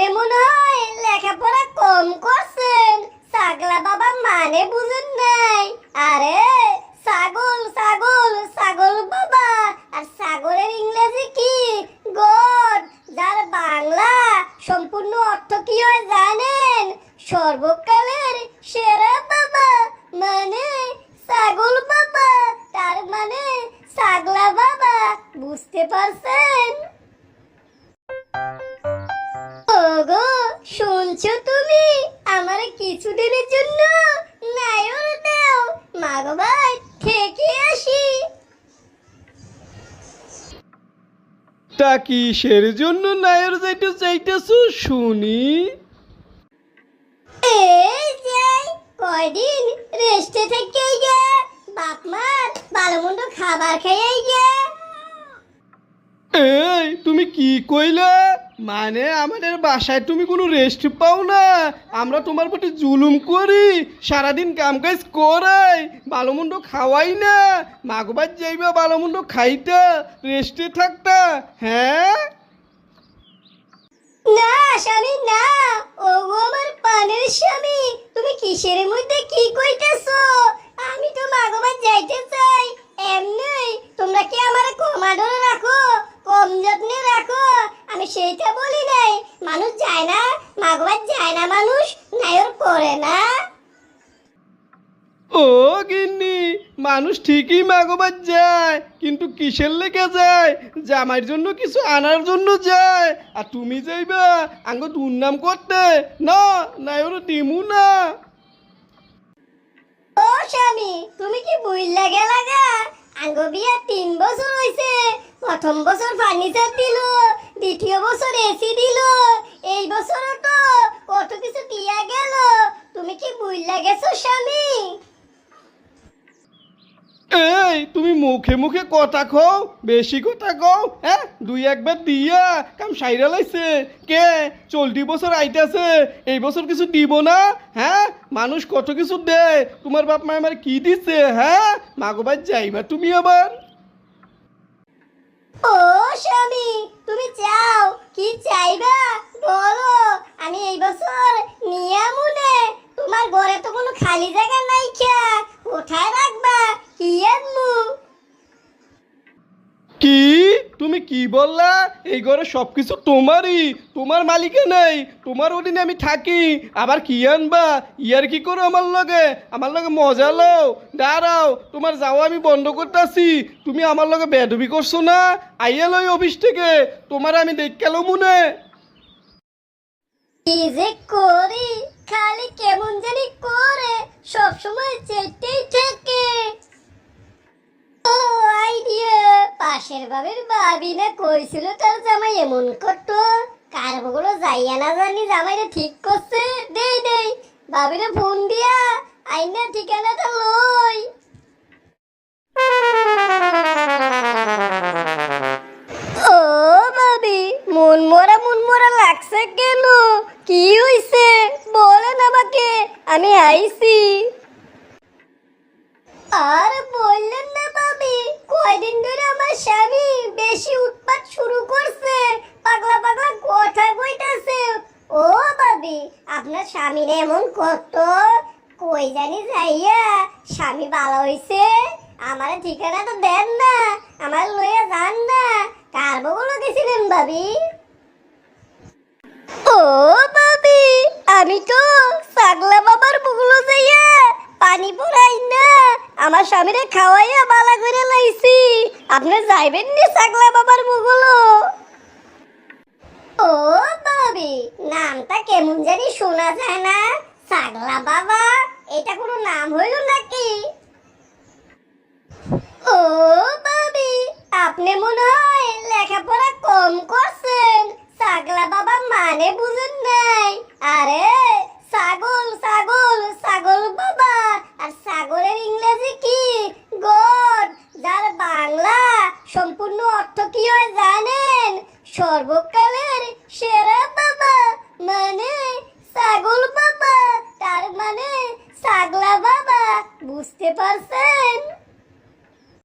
আপনি মনে হয় লেখাপড়া কম করছেন। ছাগলা বাবা মানে বুঝেন নাই। আরে, ছাগল ছাগল ছাগল বাবা। আর ছাগলের ইংরেজি কি? গড, যার বাংলা সম্পূর্ণ অর্থ কি হয় জানেন? সর্বকালের সেরা বাবা মানে ছাগল বাবা। তার মানে ছাগলা বাবা, বুঝতে পারছেন? আমার কিছুদিনের জন্য নায়র দাও। মাগো ভাই থেকে আসি। তা কিসের জন্য নায়ের যাইতে চাইতেছ শুনি? এই যাই কয়দিন রেস্টে থেকে গে বাপ মার ভালো খাবার খেয়ে গে এই তুমি কি কইলা? মানে আমাদের বাসায় তুমি কোনো রেস্ট পাও না। আমরা তোমার প্রতি জুলুম করি, সারাদিন কাম কাজ করাই, ভালো মন্দ খাওয়াই না। মাগবার যাইবা, ভালো মন্দ খাইতা রেস্টে থাকতা হ্যাঁ? না স্বামী, না। ওগো আমার পানের স্বামী, তুমি কিসের মধ্যে কি কইতেছো আমি তো মাগোবার যাইতে চাই এমনি তোমরা কি আমার কম আদরে রাখো কম যত্নে রাখো আমি সেইটা বলি নাই মানুষ যায় না মাগোবার যায় না মানুষ নায়র করে না। ও গিন্নি মানুষ ঠিকই মাগবার যায় কিন্তু কিসের লেগে যায়? জামাইয়ের জন্য কিছু আনার জন্য যায়। আর তুমি যাইবা আঙ্গ দুর্নাম করতে। না নাই ওরা দিমু না। ও স্বামী তুমি কি বুইল্লা গেলা গা? আঙ্গ বিয়া তিন বছর হইছে প্রথম বছর ফার্নিচার দিল দ্বিতীয় বছর এসি দিল। বছরও তো কত কিছু দিয়া গেল। তুমি কি গেছো স্বামী? এই তুমি মুখে মুখে কথা কও বেশি কথা কও হ্যাঁ? দুই একবার দিয়া কাম সাইরা লাইছে। কে? চলতি বছর আইতাছে এই বছর কিছু দিব না হ্যাঁ? মানুষ কত কিছু দেয় তোমার বাপ মা আমার কি দিছে হ্যাঁ? মাগোবার যাইবা তুমি আবার। ও স্বামী তুমি চাও কি চাইবা? আমি এই বছর নিয়ে মুনে তোমার ঘরে তো কোনো খালি জায়গা নাই খা কোথায় রাখবা? কি আনমু? কি? তুমি কি বললা? এই ঘরে সব কিছু তোমারই। তোমার মালিকে নেই। তোমার অধীনে আমি থাকি। আবার কি আনবা? ইয়ার কি করো আমার লগে? আমার লগে মজা লও। দাঁড়াও। তোমার যাওয়া আমি বন্ধ করতেছি। তুমি আমার লগে বেদবি করছ না? আইয়া লই অফিস থেকে। তোমার আমি দেখাল মনে যে করি, খালি কেমন জানি করে, সব সময় চেটেই থাকে। ও, আইডিয়া! পাশের বাবির বাবি না কইছিল তার জামাই এমন করতো। কার বগুলো যাইয়া না জানি জামাইটা ঠিক করছে। দেই দেই বাবিরে ফোন দিয়া, আইনা ঠিকানাটা লই। আমি আইছি। আর বললেন না বাবি, কয়দিন ধরে আমার স্বামী বেশি উৎপাত শুরু করছে, পাগলা পাগলা কথা কইতাছে। ও বাবি, আপনার স্বামী এমন কত? কই জানি যাইয়া স্বামী ভালো হইছে? আমার ঠিকানা তো দেন না, আমার লইয়া যান না। কার বগুলো গেছিলেন বাবি? পানি পড়াই না। আমার স্বামীরে খাওয়াইয়া বালা করে লাইছি। আপনি যাইবেন নি সাগলা বাবার বগুলো ও বাবি নামটা কেমন জানি শোনা যায় না। সাগলা বাবা, এটা কোনো নাম হইল নাকি? ও বাবি আপনি মনে হয় লেখাপড়া কম করছেন। ছাগলা বাবা মানে বুঝেন নাই। আরে ছাগল ছাগল ছাগল বাবা আর ছাগলের ইংরেজি কি গড যার বাংলা সম্পূর্ণ অর্থ কি হয় জানেন সর্বকালের সেরা বাবা মানে ছাগল বাবা